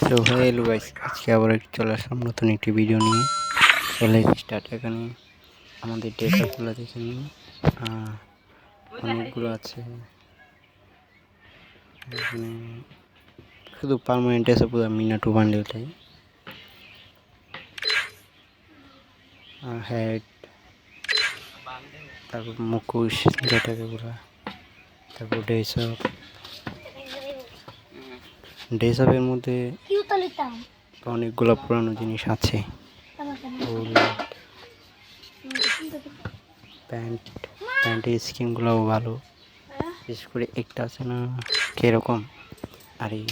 তো hello guys আজকে আবার একটু চলে আসলাম নতুন একটি ভিডিও নিয়ে। চলে স্টার্ট এখানে আমাদের ডেটাগুলো দেখে আহ, অনেকগুলো আছে। এখানে শুধু পারমানেন্ট আছে পুরো মিনাটু বান্ডেলটাই হেড তারপর মুখোশ বলা তারপর ডেসআপ ডেসআপের মধ্যে অনেকগুলো পুরানো জিনিস আছে। প্যান্ট প্যান্টের স্কিনগুলোও ভালো। বিশেষ করে একটা আছে না কীরকম? আর এই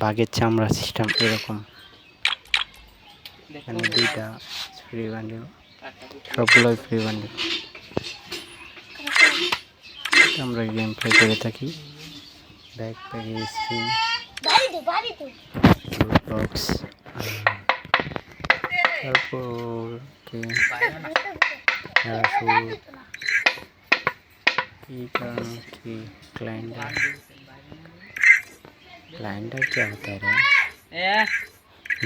বাঘের চামড়া সিস্টেম এরকম। এখানে দুইটা ফ্রি বান্ডেল সবগুলোই ফ্রি বান্ডেল আমরা গেম প্লে করে থাকি। ব্যাক প্যাকের স্কিন গাড়ি দে গাড়ি দে বক্স তারপর কি প্যারাশুট এইটা কি ग्लाइंडर ग्लाइंडर क्या होता है रे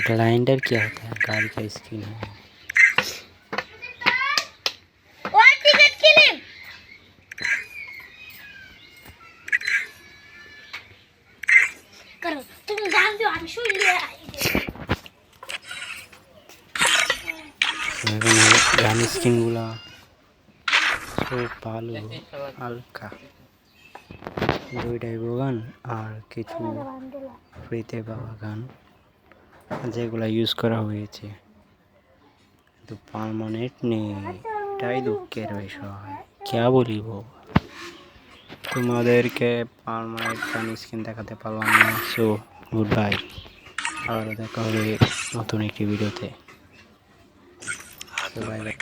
ग्लाइंडर क्या होता है गाड़ी का स्किन है করো। তুমি জানবে আমি শুনলে গান হালকা। দুইটাই গান আর কিছু ফ্রিতে পাওয়া গান যেগুলো ইউজ করা হয়েছে। কিন্তু পারমানেন্ট নেই, এটাই দুঃখের বিষয়। কে বলিব? তোমাদেরকে পারমানেন্ট একটা স্ক্রিন দেখাতে পারলাম না। সো গুড বাই আবার দেখা হবে নতুন একটি ভিডিওতে বাই বাই